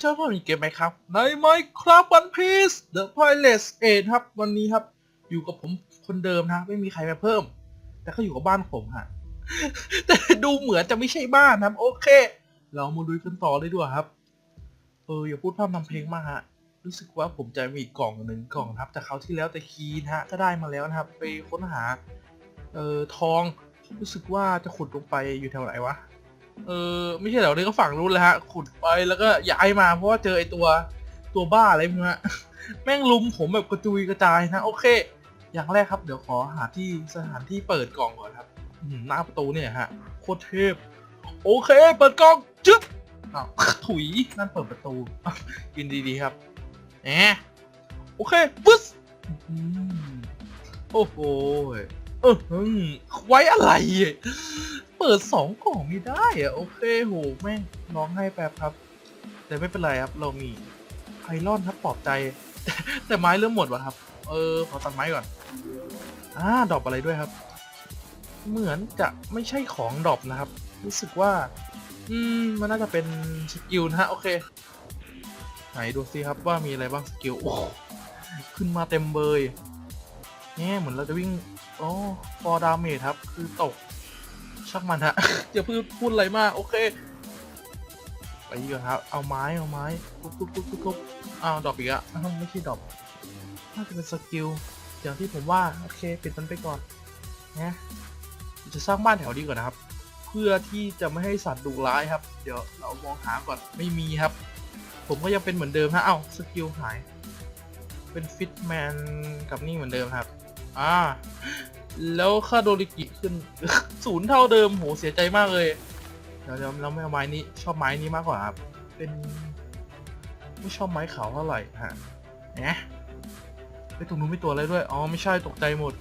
เจ้าพ่อมีเกมไหมครับ ในไมครับวันพีซ The Pilot Eight ครับ วันนี้ครับ อยู่กับผมคนเดิมนะไม่มีใครมาเพิ่ม แต่ก็อยู่กับบ้านผมฮะ แต่ดูเหมือนจะไม่ใช่บ้านนะครับ โอเค เรามาดูกันต่อเลยดีกว่าครับ เอออย่าพูดพร่ำทำเพลงมากฮะ รู้สึกว่าผมจะมีกล่องหนึ่งกล่องครับแต่คราวที่แล้วแต่คีนฮะก็ได้มาแล้วนะครับ ไปค้นหา เออทอง รู้สึกว่าจะขุดลงไปอยู่แถวไหนวะ เออไม่ใช่แถวนี้ก็ฝั่งนู้นเลยฮะ ขุดไปแล้วก็ย้ายมาเพราะว่าเจอไอตัวตัวบ้าอะไรพวกนี้แม่งลุมผมแบบกระจุยกระจายนะโอเค อย่างแรกครับเดี๋ยวขอหาที่สถานที่เปิดกล่องก่อนครับหน้าประตูเนี่ยฮะโคตรเทพโอเค เปิดกล่องจึ๊บอ้าวถุยนั่นเปิดประตูกินดีๆครับแหมโอเคปึ๊สโอ้โห เออหืมไว้อะไรอะเปิดสองกล่องไม่ได้อะโอเคโหแม่งร้องให้แป๊บครับ แต่ไม่เป็นไรครับ เรามีไพลอนครับปลอบใจ แต่ไม้เริ่มหมดวะครับ เออขอตัดไม้ก่อนอ่าดอปอะไรด้วยครับ เหมือนจะไม่ใช่ของดอปนะครับ รู้สึกว่า อืมมันน่าจะเป็นสกิลนะฮะโอเค ไหนดูซิครับว่ามีอะไรบ้างสกิลโอ้ขึ้นมาเต็มเบยเนี่ยเหมือนเราจะวิ่ง โอ๋อฟอร์ดาเมจครับ คือตกช่างมันฮะ อย่าพิ่งพูดอะไรมาก โอเค ไปดีกว่าครับ เอาไม้เอาไม้ทุบทุบทุบทุบทุบอ้าวดรอปอีกอะไม่ใช่ดรอปน่าจะเป็นสกิลอย่างที่ผมว่า โอเค ปิดมันไปก่อนนะจะสร้างบ้านแถวนี้ก่อนนะครับ เพื่อที่จะไม่ให้สัตว์ดุร้ายครับ เดี๋ยวเรามองหาก่อนไม่มีครับ ผมก็ยังเป็นเหมือนเดิมฮะ เอ้าสกิลหาย เป็นฟิตแมนกับนี่เหมือนเดิมครับ อ่า แล้วค่าโดริกิขึ้น ศูนย์เท่าเดิมโหเสียใจมากเลยเดี๋ยวเราเราไม่เอาไม้นี้ ชอบไม้นี้มากกว่าครับ เป็นไม่ชอบไม้ขาวเท่าไหร่ฮะแหมไปตรงนู้นไม่ตัวอะไรด้วย อ๋อไม่ใช่ตกใจหมด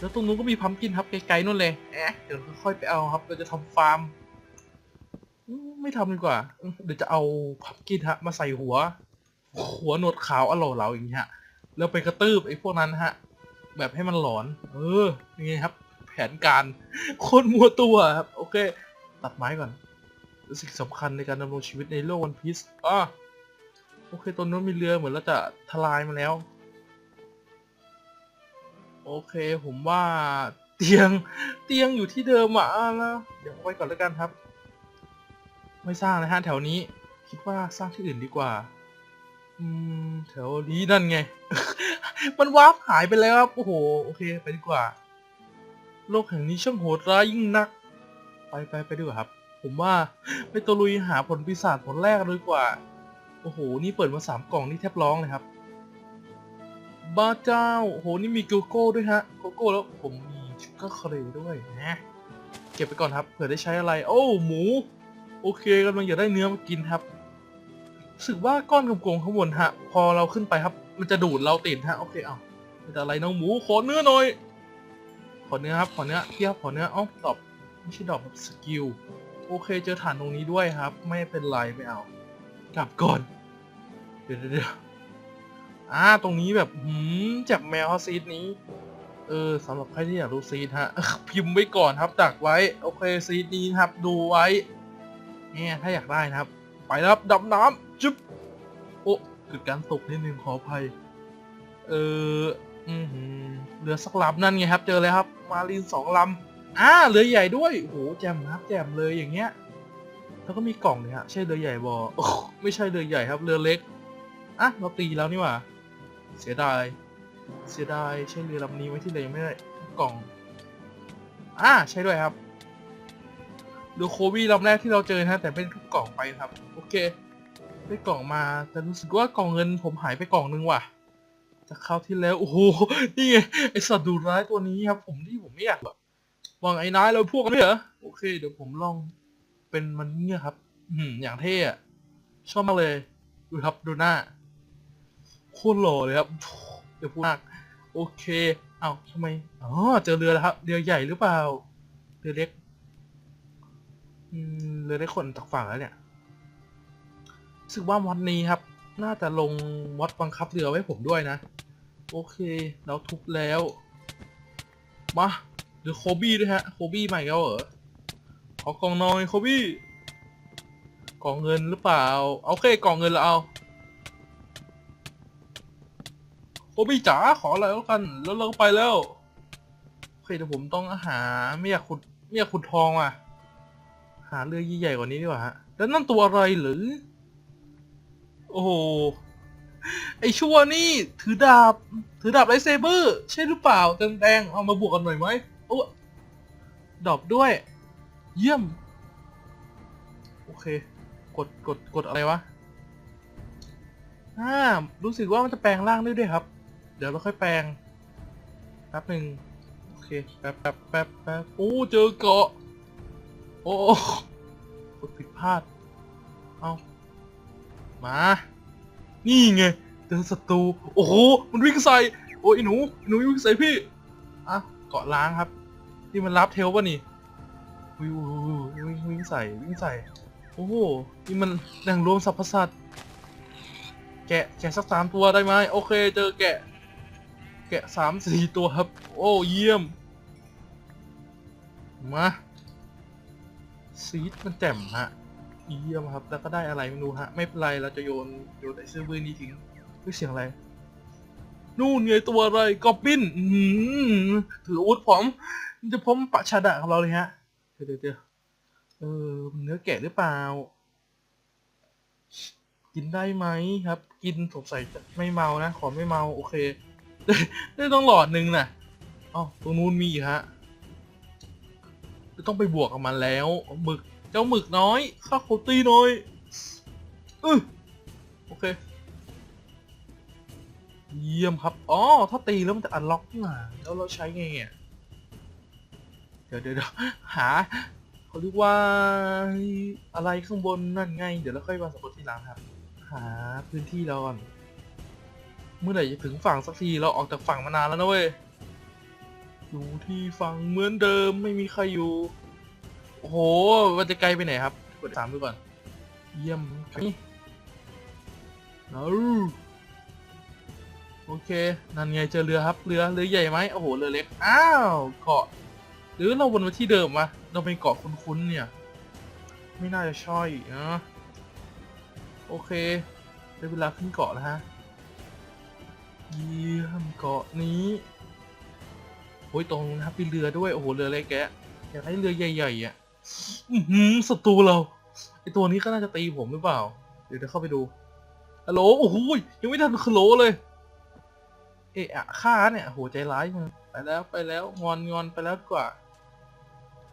แล้วตรงนู้นก็มีพัมกินครับไกลๆนู่นเลยแหมเดี๋ยวค่อยๆไปเอาครับ เราจะทำฟาร์ม ไม่ทำดีกว่า เดี๋ยวจะเอาพัมกินฮะมาใส่หัว หัวหนวดขาวอร่อยเหลาอย่างเงี้ย แล้วไปกระตืบไอ้พวกนั้นฮะ แบบให้มันหลอน เออยังไงครับ แผนการโคตรมัวตัวครับ โอเค ตัดไม้ก่อน สิ่งสำคัญในการดำรงชีวิตในโลกวันพีซอะโอเคตรงนู้นมีเรือเหมือนเราจะทลายมาแล้ว โอเคผมว่าเตียงเตียงอยู่ที่เดิมอะแล้วเดี๋ยวไว้ก่อนแล้วกันครับ ไม่สร้างนะฮะแถวนี้ คิดว่าสร้างที่อื่นดีกว่า อืมแถวนี้นั่นไง มันวาร์ปหายไปแล้วครับ โอ้โห โอเค ไปดีกว่า โลกแห่งนี้ช่างโหดร้ายยิ่งนัก ไปไปไปดีกว่าครับ ผมว่าไปตะลุยหาผลปีศาจผลแรกเลยดีกว่า โอ้โห นี่เปิดมาสามกล่องนี่แทบร้องเลยครับ บ้าเจ้า โอ้โห นี่มีโกโก้ด้วยฮะ โกโก้แล้วผมมีชูการ์เครด้วยนะ เก็บไปก่อนครับ เผื่อได้ใช้อะไร โอ้ หมู โอเคกำลังอยากได้เนื้อมากินครับ รู้สึกว่าก้อนกลมๆข้างบนฮะ พอเราขึ้นไปครับ มันจะดูดเราติดฮะ โอเคเอาเป็นอะไรน้องหมูขอเนื้อหน่อย ขอเนื้อครับ ขอเนื้อเทียบขอเนื้อเอ้าดอกไม่ใช่ดอกแบบสกิล โอเคเจอฐานตรงนี้ด้วยครับ ไม่เป็นไรไม่เอา กลับก่อน เดี๋ยวเดี๋ยวอ่า ตรงนี้แบบหืมจับแมวซีดนี้ เออสำหรับใครที่อยากรู้ซีดฮะ พิมพ์ไว้ก่อนครับดักไว้ โอเคซีดนี้ครับ ดูไว้เนี่ยถ้าอยากได้นะครับ ไปครับดำน้ำ จุ๊บโอ้เกิดการตกนิดนึงขออภัย เอออือหือเรือสักลำนั่นไงครับ เจอเลยครับ มารีนสองลำอ่าเรือใหญ่ด้วยโอ้โหแจมครับแจมเลยอย่างเงี้ย แล้วก็มีกล่องเนี่ยฮะใช่เรือใหญ่บออไม่ใช่เรือใหญ่ครับ เรือเล็กอะเราตีแล้วนี่หว่าเสียดาย เสียดายใช่เรือลำนี้ไว้ที่เลยงไม่ได้กล่องอ่าใช่ด้วยครับเรือโคบีลำแรกที่เราเจอนะแต่ไม่ได้ทุกกล่องไปครับ โอเค ได้กล่องมาแต่รู้สึกว่ากล่องเงินผมหายไปกล่องนึงว่ะ จากคราวที่แล้วโอ้โหนี่ไงไอสัตว์ดูร้ายตัวนี้ครับ ผมที่ผมไม่อยากแบบวางไอ้นายเราพวกกันด้เหรอโอเค เดี๋ยวผมลองเป็นมันเนี่ยครับ อืมอย่างเท่อะชอบมากเลยดูครับดูหน้าโคตรหล่อเลยครับเดี๋ยวพูดมากโอเค เอ้าทำไมอ๋อเจอเรือแล้วครับ เรือใหญ่หรือเปล่า เรือเล็ก อืม เรือเล็กคนจากฝั่งแล้วเนี่ย รู้สึกว่าวัดนี้ครับ น่าจะลงวัดบังคับเรือไว้ผมด้วยนะ โอเค เราทุบแล้วมาเดี๋ยวโคบี้ด้วยฮะ โคบี้ใหม่แล้วเหรอ ขอกล่องน่อยโคบี้ กล่องเงินหรือเปล่าเอาโอเค กล่องเงินเราเอาโอบี้จ๋าขออะไรแล้วกัน แล้วเราก็ไปแล้ว โอเคเดี๋ยวผมต้องหาไม่อยากขุดไม่อยากขุดทองอะ หาเรือใหญ่ๆกว่านี้ดีกว่าฮะ แล้วนั่นตัวอะไรหรือ โอ้โห ไอชั่วนี่ถือดาบ ถือดาบไรเซเบอร์ ใช่หรือเปล่าแดงๆเอามาบวกกันหน่อยไหมโอ้ดอบด้วย เยี่ยม โอเค กดกดกดอะไรวะอ่ารู้สึกว่ามันจะแปลงร่างได้ด้วยครับ เดี๋ยวเราค่อยแปลงแป๊บหนึ่งโอเคแป๊บแป๊บแป๊บแป๊บโอ้เจอเกาะโอ้กดผิดพลาด มา นี่ไงเจอศัตรู โอ้โห มันวิ่งใส่ โอ้ยหนูหนูวิ่งใส่พี่อะเกาะล้างครับ นี่มันรับเทลป่ะนี่วิ่งวิ่งวิ่งวิ่งใส่วิ่งใส่ โอ้โห นี่มันแหล่งรวมสรรพสัตว์ แกะแกะสักสามตัวได้ไหมโอเค เจอแกะ แกะสามสี่ตัวครับ โอ้เยี่ยม มาซีดมันแจ่มฮะ เยี่ยมครับ แล้วก็ได้อะไรไม่รู้ฮะ ไม่เป็นไร เราจะโยนโยนไอ้เสื้อบื้อนี้ทิ้งเฮ้ยเสียงอะไร นู่นไงตัวอะไรกอบบินอื้อหือถืออาวุธผมมันจะพ้มปะชาดะของเราเลยฮะ เดี๋ยวเดี๋ยวเออเนื้อแกะหรือเปล่า กินได้ไหมครับ กินสงสัยจะไม่เมานะ ขอไม่เมาโอเค ได้ต้องหลอดหนึ่งน่ะอ๋อตรงนู้นมีฮะจะต้องไปบวกกับมันแล้วหมึก เจ้าหมึกน้อยข้าโคตี้น้อยอือโอเค เยี่ยมครับอ๋อถ้าตีแล้วมันจะอันล็อกนี่หว่าแล้วเราใช้ไงอะเดี๋ยวเดี๋ยวเดี๋ยวหาเขาเรียกว่าอะไรข้างบนนั่นไง เดี๋ยวเราค่อยมาสำรวจทีหลังครับ หาพื้นที่เราก่อนเมื่อไหร่จะถึงฝั่งสักทีเราออกจากฝั่งมานานแล้วนะเว้ยอยู่ที่ฝั่งเหมือนเดิมไม่มีใครอยู่ โอ้โห มันจะไกลไปไหนครับ กดสามดูก่อน เยี่ยมนี่เอาโอเค นั่นไงเจอเรือครับ เรือ เรือใหญ่ไหมโอ้โห เรือเล็ก อ้าว เกาะ หรือเราวนมาที่เดิมวะเราเป็นเกาะคุ้นๆเนี่ย ไม่น่าจะใช่นะโอเค ได้เวลาขึ้นเกาะแล้วฮะ เยี่ยมเกาะนี้โอ้ยตรงนะครับมีเรือด้วย โอ้โห เรือเล็กแกะอยากให้เรือใหญ่ๆอะ อือหือศัตรูเราไอตัวนี้ก็น่าจะตีผมหรือเปล่า เดี๋ยวเดี๋ยวเข้าไปดูฮัลโหลโอ้โหยังไม่ทันฮัลโหลเลย เอะอะฆ่าเนี่ยโหใจร้ายมึงไปแล้วไปแล้วงอนงอนไปแล้วกว่า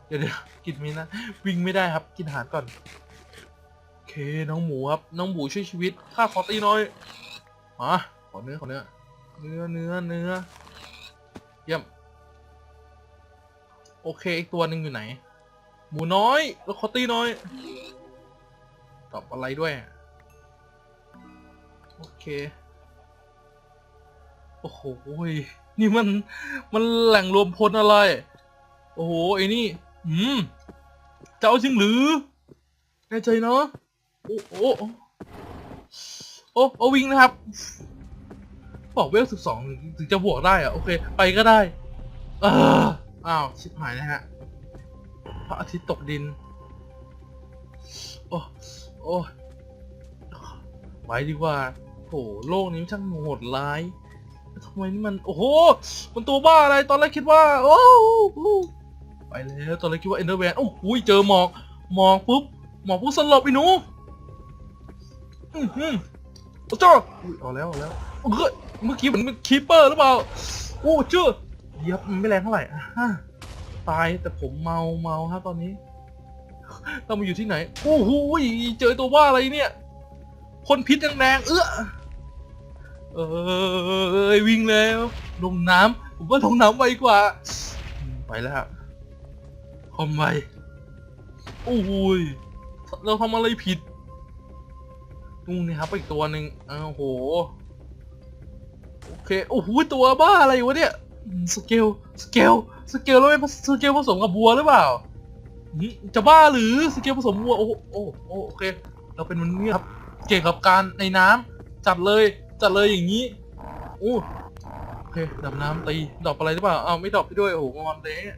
เดี๋ยวเดี๋ยวกินมีนะวิ่งไม่ได้ครับ กินอาหารก่อนโอเคน้องหมูครับน้องหมูช่วยชีวิตข้าขอตีน่อยมาขอเนื้อขอเนื้อเนื้อเนื้อเนื้อเยี่ยมโอเคอีกตัวหนึ่งอยู่ไหน หมูน้อยแล้วขอตีหน่อย ตอบอะไรด้วย โอเค โอ้โหนี่มัน มันแหล่งรวมพลอะไร โอ้โห ไอ้นี่ อืมจะเอาจริงหรือ แน่ใจเนาะ โอ้โอ้โอ้โอ้โอ้วิ่งนะครับ บอกเวลสิบสองถึงจะบวกได้อะโอเค ไปก็ได้ เอออ้าว ชิบหายนะฮะ พระอาทิตย์ตกดิน โอ้โอ้ไปดีกว่าโหโลกนี้มันช่างโหดร้ายทำไมนี่มัน โอ้โห มันตัวบ้าอะไร ตอนแรกคิดว่า โอ้ไปแล้ว ตอนแรกคิดว่าเอ็นเดอร์แวนโอ้โหเจอหมอก หมอกปุ๊บ หมอกปุ๊บสลบอีหนู อือหือโอ้เจ้าอุ้ยเอาแล้วเอาแล้วเมื่อกี้เหมือนมันคีปเปอร์หรือเปล่า โอ้เจ้าเยียบไม่แรงเท่าไหร่อะ ตายแต่ผมเมาเมาฮะตอนนี้ เรามาอยู่ที่ไหน โอ้โหเจอตัวว่าอะไรเนี่ยพ่นพิษแรงๆเอื้อเอ้ยวิ่งแล้วลงน้ำผมว่าลงน้ำไวกว่า ไปแล้วฮะทำไมโอ้ยเราทำอะไรผิดนู่นนี่ครับอีกตัวหนึ่งอ้าวโห โอเค โอ้โห ตัวบ้าอะไรวะเนี่ย อืมสเกล สเกล สเกลแล้วไม่สเกลผสมกับบัวหรือเปล่าจะบ้าหรือสเกลผสมบัว โอ้โหโอ้โหโอเค เราเป็นมันเนี่ยครับ เก่งกับการในน้ำจัดเลย จัดเลยอย่างนี้โอ้โอเคดับน้ำตีดอปอะไรหรือเปล่าอ้าวไม่ดรอปไปด้วย โอ้โหงอนเละ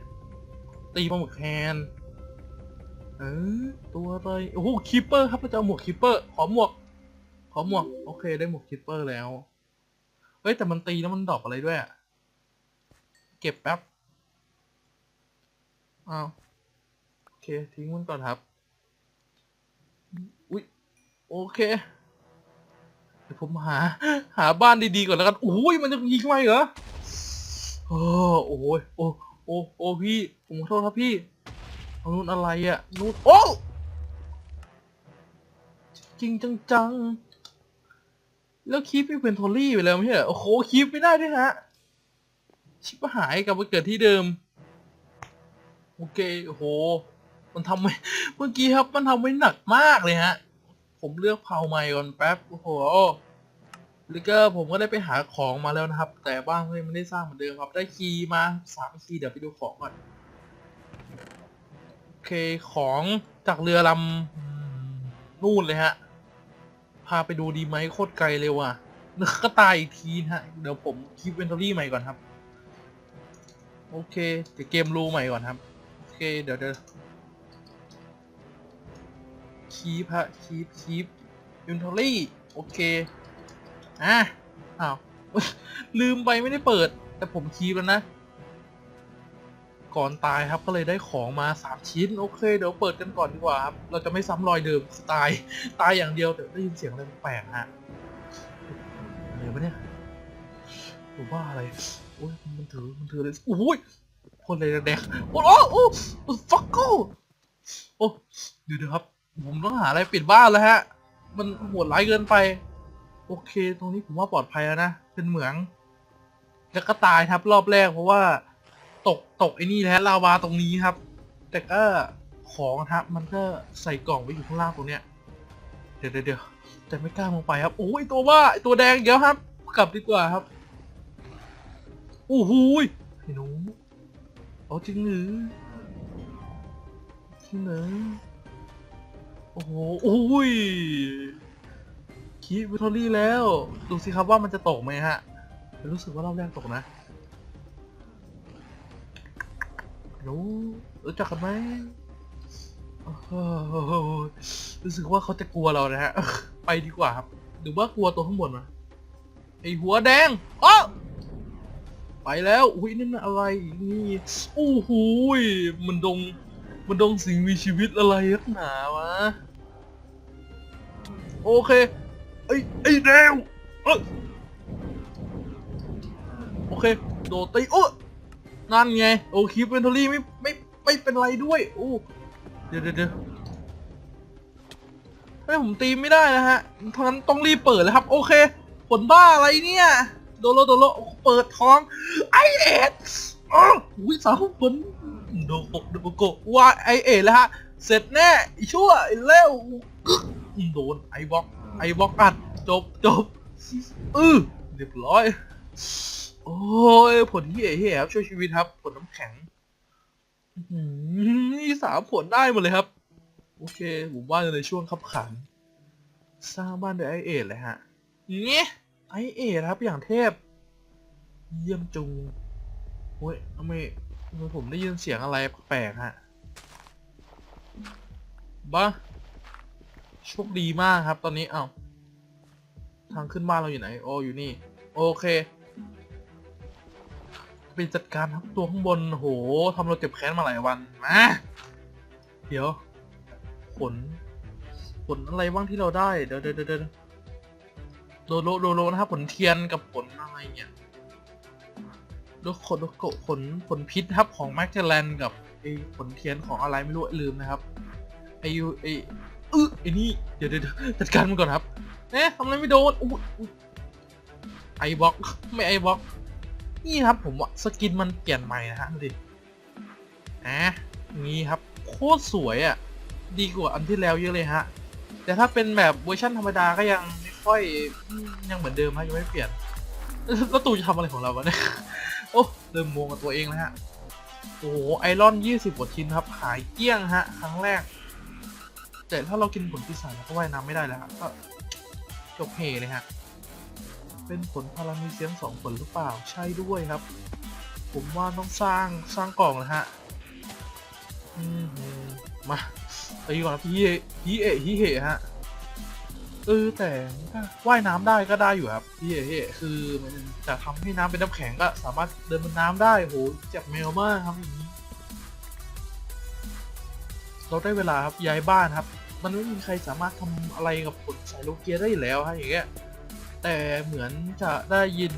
ตีปลาหมึกแทนเออตัวอะไร โอ้โหคีเปอร์ครับเราจะเอาหมวกคีเปอร์ ขอหมวก ขอหมวก โอเค ได้หมวกคีเปอร์แล้ว เฮ้ย แต่มันตีแล้วมันดอกอะไรด้วยอะ เก็บแป๊บอ้าวโอเค ทิ้งมันก่อนครับ อุ๊ยโอเคเดี๋ยวผมหา หาบ้านดีๆก่อนแล้วกันโอ้ยมันจะยิงไว้เหรอโอ้โอ้ยโอ้โอ้โอ้พี่ผมขอโทษครับพี่เอานู่นอะไรอะนู่นโอ้จริงจังๆแล้วคีปไม่เป็นโทลี่ไปแล้วไม่ใช่เหรอโอ้โหคีปไม่ได้ด้วยฮะ ชิบหายกลับมาเกิดที่เดิม โอเคโอ้โหมันทำไมเมื่อกี้ครับมันทำไว้หนักมากเลยฮะ ผมเลือกเผาใหม่ก่อนแป๊บโอ้โหล้วก็ผมก็ได้ไปหาของมาแล้วนะครับ แต่บ้านก็ยังไม่ได้สร้างเหมือนเดิมครับ ได้คีย์มาสามคีย์เดี๋ยวไปดูของก่อนโอเคของจากเรือลำนู่นเลยฮะ พาไปดูดีไหมโคตรไกลเลยว่ะนึกก็ตายอีกทีนะฮะ เดี๋ยวผมคลิปเวนทอรี่ใหม่ก่อนครับ โอเคเดี๋ยวเกมรูใหม่ก่อนครับ โอเค เดี๋ยวเดี๋ยวคีปฮะคีปคีปอินทอรี่โอเค อะ อ้าว ลืมไปไม่ได้เปิด แต่ผมคีปแล้วนะ ก่อนตายครับก็เลยได้ของมาสามชิ้น โอเค เดี๋ยวเปิดกันก่อนดีกว่าครับ เราจะไม่ซ้ำรอยเดิมตาย ตายอย่างเดียวแต่ได้ยินเสียงอะไรแปลกฮะอะไรวะเนี่ยหรือว่าอะไร อ้ยมันถือมันถืออะไรโอ้ยคนเลยแดงๆโอ้โอ้โอ้ฟักกูโอ้เดี๋ยวเดี๋ยวครับ ผมต้องหาอะไรปิดบ้านแล้วฮะ มันโหดร้ายเกินไป โอเค ตรงนี้ผมว่าปลอดภัยแล้วนะ เป็นเหมือง แล้วก็ตายครับรอบแรกเพราะว่า ตกตกไอ้นี่แหละลาวาตรงนี้ครับ แต่ก็ของครับ มันก็ใส่กล่องไว้อยู่ข้างล่างตรงเนี้ย เดี๋ยวเดี๋ยวเดี๋ยวแต่ไม่กล้าลงไปครับ โอ้ยตัวว่าตัวแดงเดี๋ยวครับ กลับดีกว่าครับ โอ้โหยไอ้หนูเอาจริงหรือจริงเหรอโอ้โหโอ้ยคีวิทอรี่แล้ว ดูสิครับว่ามันจะตกไหมฮะ รู้สึกว่ารอบแรกตกนะรู้รู้จักกันไหมโอ้โหรู้สึกว่าเขาจะกลัวเรานะฮะ ไปดีกว่าครับ หรือว่ากลัวตัวข้างบนวะไอหัวแดงอ๋อ ไปแล้วอุ้ยนั่นอะไรนี่โอ้โหยมันดงมันดงสิ่งมีชีวิตอะไรนักหนาวะโอเคไอ้ไอ้แดงเอ้ยโอเคโดดตีโอ้นั่นไงโอ้คีปเวนทอรี่ไม่ไม่ไม่เป็นไรด้วยโอ้เดี๋ยวเดี๋ยวเฮ้ยผมตีไม่ได้นะฮะทางนั้นต้องรีบเปิดเลยครับ โอเคผลบ้าอะไรเนี่ย โดโลโดโลเปิดท้อง ไอเอ็ดอ๋อวิสาวผลโดโกโดโกว่าไอเอ็ดแล้วฮะ เสร็จแน่ชั่วไอ้วโดนไอบล็อกไอบล็อกอัดจบจบอือเรียบร้อย โอ้ยผลที่เอ๋เครับช่วยชีวิตครับ ผลน้ำแข็งนี่สามผลได้หมดเลยครับ โอเคผมว่าในช่วงขับขัน สร้างบ้านโดยไอเอทเลยฮะเนี่ย ไอเอทครับอย่างเทพ เยี่ยมจุงโอ้ยทำไมทำไมผมได้ยินเสียงอะไรแปลกฮะบ้าโชคดีมากครับ ตอนนี้ เอ้าทางขึ้นบ้านเราอยู่ไหน โออยู่นี่ โอเคไปจัดการครับตัวข้างบนโหทำเราเจ็บแค้นมาหลายวันมาเดี๋ยว ผล ผลอะไรบ้างที่เราได้ เดี๋ยวเดี๋ยวเดี๋ยว โดโลโดโลนะครับ ผลเทียนกับผลอะไรเนี่ยโดโคโดโกผลผลพิษครับของแมกเจแลนกับไอผลเทียนของอะไรไม่รู้ลืมนะครับไอยูไอเออไอนี่เดี๋ยวเดี๋ยวจัดการมันก่อนครับเอ๊ะทำอะไรไม่โดนอุ๊ยอุ๊ยไอบล็อกไม่ไอบล็อกนี่ครับผมว่าสกินมันเปลี่ยนใหม่นะฮะดูดิอะนี่ครับโคตรสวยอะ่ะดีกว่าอันที่แล้วเยอะเลยฮะ แต่ถ้าเป็นแบบเวอร์ชันธรรมดาก็ยัง ค่อยยังเหมือนเดิมฮะยังไม่เปลี่ยนแล้วตูจะทำอะไรของเราวะเนี่ยโอ้เริ่มงงกับตัวเองแล้วฮะโอ้โหไอรอนยี่สิบกว่าชิ้นครับหายเกลี้ยงฮะ ครั้งแรก แต่ถ้าเรากินผลปีศาจเราก็ว่ายน้ำไม่ได้แล้วฮะก็จบเฮเลยฮะเป็นผลพารามีเซียมสองผลหรือเปล่าใช่ด้วยครับ ผมว่าต้องสร้างสร้างกล่องนะฮะอืมมาตีก่อนนะพี่เอะฮิเอฮะ เออแต่ว่ายน้ำได้ก็ได้อยู่ครับพี่เอะฮิเอะคือมันจะทำให้น้ำเป็นน้ำแข็งก็สามารถเดินบนน้ำได้โหเจ็บแมวมากครับอย่างนี้ เราได้เวลาครับย้ายบ้านครับ มันไม่มีใครสามารถทำอะไรกับผลสายโลเกียได้แล้วฮะอย่างเงี้ยแต่เหมือนจะได้ยิน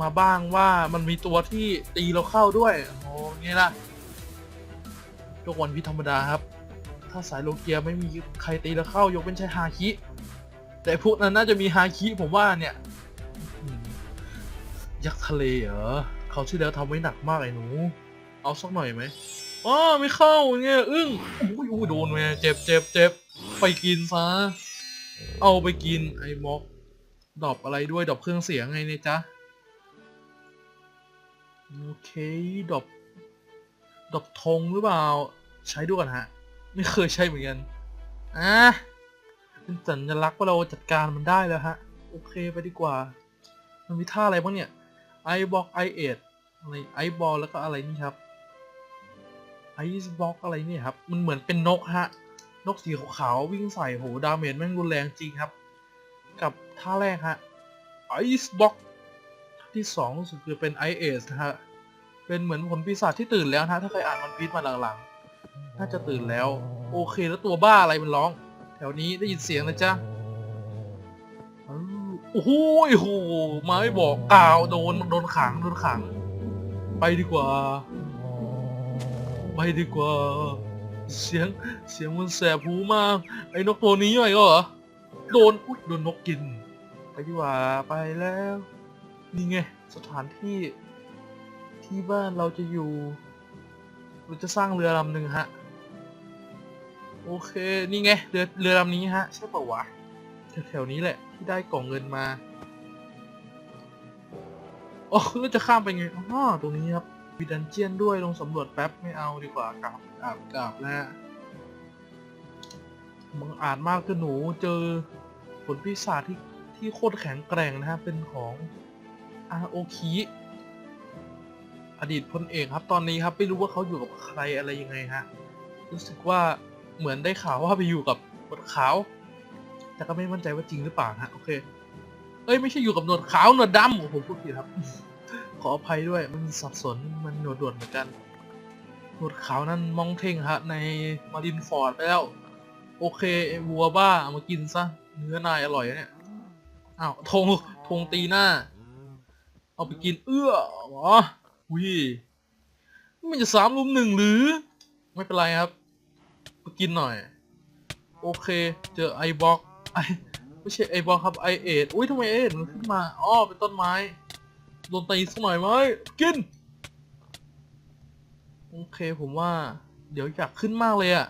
มาบ้างว่ามันมีตัวที่ตีเราเข้าด้วยโอ้เงี้ยล่ะทุกวันพิธรรมดาครับ ถ้าสายโลเกียไม่มีใครตีเราเข้ายกเป็นใช้ฮาคิ แต่พวกนั้นน่าจะมีฮาคิผมว่าเนี่ยอยักษ์ทะเลเหรอเขาที่แล้วทำไว้หนักมากไอ้หนู เอาสักหน่อยไหมอ๋อไม่เข้าเนี่ยอึ้งอุ้ยอุ้ยโดนแม่เจ็บเจ็บเจ็บไปกินซะเอาไปกินไอ้ม็อกดอปอะไรด้วยดอปเครื่องเสียงไงเนี่ยจ๊ะโอเคดอปดอปธงหรือเปล่า ใช้ด้วยกันฮะ ไม่เคยใช้เหมือนกันอะ เป็นสัญลักษณ์ว่าเราจัดการมันได้แล้วฮะ โอเคไปดีกว่า มันมีท่าอะไรบ้างเนี่ยไอบล็อกไอเอ็ดอะไรไอบอลแล้วก็อะไรนี่ครับไอบล็อกอะไรนี่ครับ มันเหมือนเป็นนกฮะ นกสีขาววิ่งใส่โหดาเมจแม่งรุนแรงจริงครับ กับท่าแรกฮะไอซ์บล็อกที่สองรู้สึกจะเป็นไอเอสนะฮะ เป็นเหมือนผลปีศาจที่ตื่นแล้วนะฮะถ้าเคยอ่านมันพีชมาหลังๆ น่าจะตื่นแล้ว โอเคแล้วตัวบ้าอะไรมันร้อง แถวนี้ได้ยินเสียงนะจ๊ะอ้าวโอ้โหโหมาไม่บอกกล่าวโดนโดนขังโดนขัง ไปดีกว่า ไปดีกว่า เสียงเสียงมันแสบหูมากไอ้นกตัวนี้ไงก็เหรอโดนอุ๊ยโดนนกกิน ไปดีกว่าไปแล้ว นี่ไงสถานที่ที่บ้านเราจะอยู่ เราจะสร้างเรือลำหนึ่งฮะ โอเค นี่ไง เรือเรือลำนี้ฮะ ใช่ป่าวะแถวๆนี้แหละ ที่ได้กล่องเงินมาโอ้แล้วจะข้ามไปไงอ๋อตรงนี้ครับมีดันเจียนด้วยลงสำรวจแป๊บไม่เอาดีกว่ากลับกลับกลับแล้วมึงอ่านมากคือหนูเจอผลพิศาจที่ที่โคตรแข็งแกร่งนะฮะ เป็นของอาโอคิอดีตพลเอกครับตอนนี้ครับ ไม่รู้ว่าเขาอยู่กับใครอะไรยังไงฮะ รู้สึกว่า เหมือนได้ข่าวว่าไปอยู่กับบนขาว แต่ก็ไม่มั่นใจว่าจริงหรือเปล่าฮะโอเค เอ้ยไม่ใช่อยู่กับหนวดขาวหนวดดำโอ้โหพูดผิดครับ ขออภัยด้วยมันสับสนมันหนวดด่วนเหมือนกัน หนวดขาวนั่นมองเท่งฮะ ในมารินฟอร์ดไปแล้ว โอเคไอ้วัวบ้าเอามากินซะเนื้อนายอร่อยนะเนี่ยอ้าวธงธงตีหน้า เอาไปกินเอื้อหรอวิมันจะสามลุมหนึ่งหรือ ไม่เป็นไรครับ กินหน่อย โอเค เจอไอบล็อกไอไม่ใช่ไอบล็อกครับไอเอ็ดอุ้ยทำไมไอเอ็ดมันขึ้นมาอ๋อเป็นต้นไม้โดนตีสักหน่อยไหมกิน โอเคผมว่า เดี๋ยวอยากขึ้นมากเลยอะ่ะ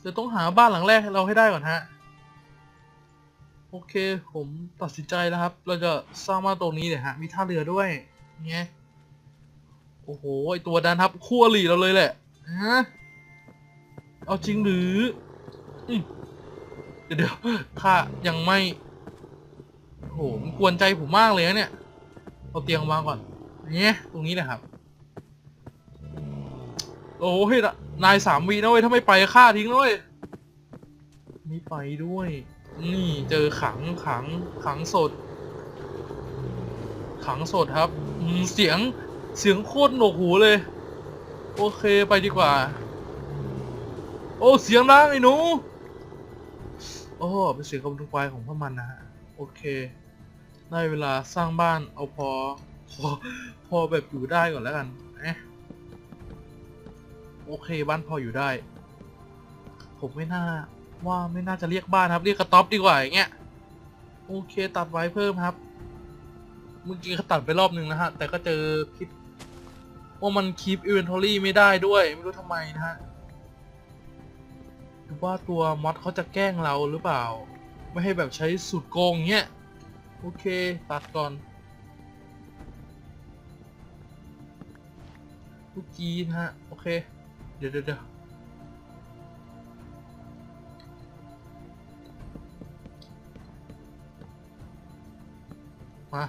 เดี๋ยวต้องหาบ้านหลังแรกให้เราให้ได้ก่อนฮะ โอเค ผมตัดสินใจแล้วครับ เราจะสร้างบ้าตรงนี้เนี่ยฮะ มีท่าเรือด้วยไงโอ้โห ไอตัวดันครับคู่อริเราเลยแหละฮะ เอาจริงหรืออเดี๋ยวเดี๋ยวถ้ายังไม่โหมันกวนใจผมมากเลยนะเนี่ย เอาเตียงวางก่อน เนี่ยตรงนี้นะครับ โอ้ยนายสามวีนะเว้ย ถ้าไม่ไปฆ่าทิ้งนะเว้ยไม่ไปด้วย นี่เจอขังขังขังสด ขังสดครับ เสียงเสียงโคตรหนวกหูเลย โอเคไปดีกว่า โอ้เสียงดังไอ้หนู โอ้เป็นเสียงกำลังควายของพวกมันนะฮะโอเค ได้เวลาสร้างบ้านเอาพอ พอพอแบบอยู่ได้ก่อนแล้วกันเอะโอเคบ้านพออยู่ได้ ผมไม่น่าว่าไม่น่าจะเรียกบ้านครับ เรียกกระต๊อบดีกว่าอย่างเงี้ยโอเคตัดไว้เพิ่มครับเมื่อกี้เขาตัดไปรอบหนึ่งนะฮะ แต่ก็เจอพิษว่ามันคีปอินเวนทอรี่ไม่ได้ด้วย ไม่รู้ทำไมนะฮะ ว่าตัวมอดเขาจะแกล้งเราหรือเปล่า ไม่ให้แบบใช้สูตรโกงเงี้ย โอเคตัดก่อนลูกจีนฮะ โอเค เดี๋ยวเดี๋ยวเดะมา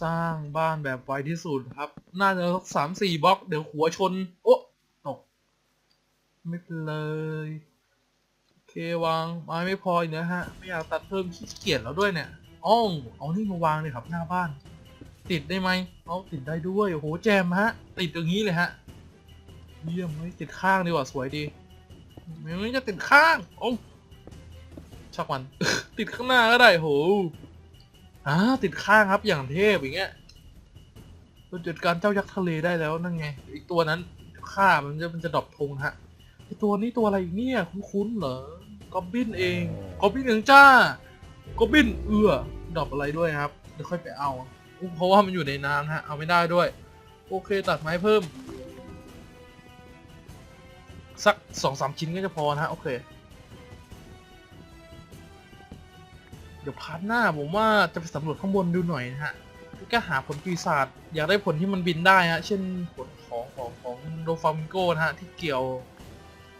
สร้างบ้านแบบไวที่สุดครับ น่าจะสามสี่บล็อก เดี๋ยวหัวชน โอ้ ไม่เป็นเลยเควางไม้ไม่พออีกนะฮะ ไม่อยากตัดเพิ่มขี้เกียจแล้วด้วยเนี่ยอ้องเอานี่มาวางเลยครับหน้าบ้าน ติดได้ไหมเอาติดได้ด้วยโอ้โหแจมฮะ ติดอย่างนี้เลยฮะเยี่ยมไม่ติดข้างดีกว่าสวยดีไม่จะติดข้างโอ้ชักมัน ติดข้างหน้าก็ได้โหอ่าติดข้างครับอย่างเทพอย่างเงี้ยเราจัดการเจ้ายักษ์ทะเลได้แล้วนั่นไงอีกตัวนั้นฆ่ามันจะมันจะดรอปธงฮะ ไอตัวนี้ตัวอะไรอีกเนี่ยคุ้นๆเหรอกอบบินเองกอบบินเองจ้ากอบบินเอือดรอปอะไรด้วยครับเดี๋ยวค่อยไปเอาอเพราะว่ามันอยู่ในน้ำฮะเอาไม่ได้ด้วย โอเคตัดไม้เพิ่ม สักสองสามชิ้นก็จะพอนะฮะโอเค เดี๋ยวพาร์ทหน้าผมว่าจะไปสำรวจข้างบนดูหน่อยนะฮะก็หาผลปีศาจอยากได้ผลที่มันบินได้ฮะเช่นผลของของของโดฟามิงโกนะฮะที่เกี่ยว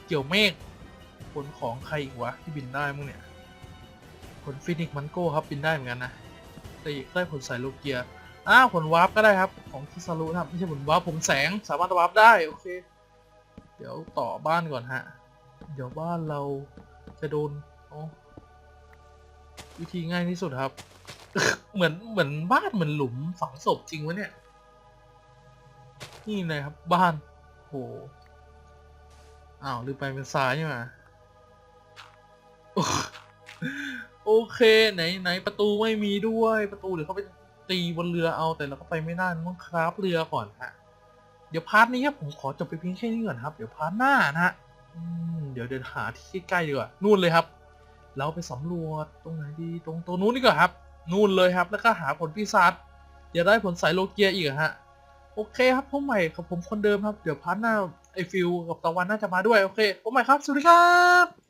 เกี่ยวเมฆผลของใครอีกวะที่บินได้มั้งเนี่ยผลฟินิกมันโก้ครับบินได้เหมือนกันนะแต่อีกได้ผลสายโลเกียอ้าวผลวาร์ปก็ได้ครับ ของคิซารุนะครับไม่ใช่ผลวาร์ปผมแสงสามารถวาร์ปได้โอเค เดี๋ยวต่อบ้านก่อนฮะ เดี๋ยวบ้านเราจะโดนอ๋อวิธีง่ายที่สุดครับ เหมือนเหมือนบ้านเหมือนหลุมฝังศพจริงวะเนี่ย นี่เลยครับบ้านโห อ้าวลืมไปเป็นซ้ายใช่ไหมโอเค ไหนไหนประตูไม่มีด้วยประตูเดี๋ยวเขาไปตีบนเรือเอาแต่เราก็ไปไม่ได้ต้องคราฟเรือก่อนฮะเดี๋ยวพาร์ทนี้ครับผมขอจบไปเพียงแค่นี้ก่อนครับ เดี๋ยวพาร์ทหน้านะฮะเดี๋ยวเดินหาที่ใกล้ๆดีกว่านู่นเลยครับ เราไปสำรวจตรงไหนดีตรงตรงนู้นดีกว่าครับ นู่นเลยครับ แล้วก็หาผลปีศาจอย่าได้ผลสายโลเกียอีกฮะโอเคครับผมใหม่กับผมคนเดิมครับ เดี๋ยวพาร์ทหน้า ไอฟิลกับตะวันน่าจะมาด้วย โอเค โอ้ไม่ครับ สวัสดีครับ